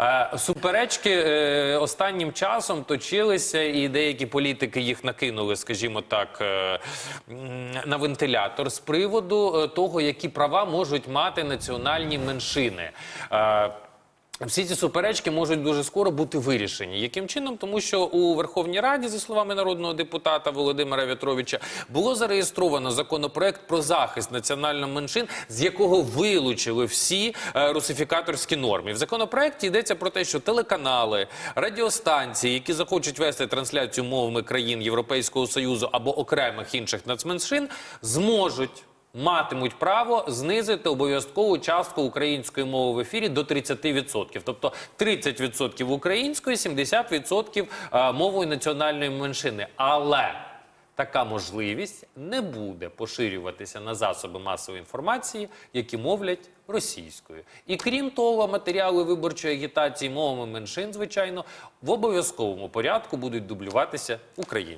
Е, Суперечки е, останнім часом точилися, і деякі політики їх накинули, скажімо так, е, на вентилятор з приводу того, які права можуть мати національні меншини. Всі ці суперечки можуть дуже скоро бути вирішені. Яким чином? Тому що у Верховній Раді, за словами народного депутата Володимира В'ятровича, було зареєстровано законопроект про захист національних меншин, з якого вилучили всі е, русифікаторські норми. В законопроекті йдеться про те, що телеканали, радіостанції, які захочуть вести трансляцію мовами країн Європейського союзу або окремих інших нацменшин, зможуть матимуть право знизити обов'язкову частку української мови в ефірі до 30%. Тобто 30% української, 70% е, мовою національної меншини. Але така можливість не буде поширюватися на засоби масової інформації, які мовлять російською. І крім того, матеріали виборчої агітації мовами меншин, звичайно, в обов'язковому порядку будуть дублюватися українською.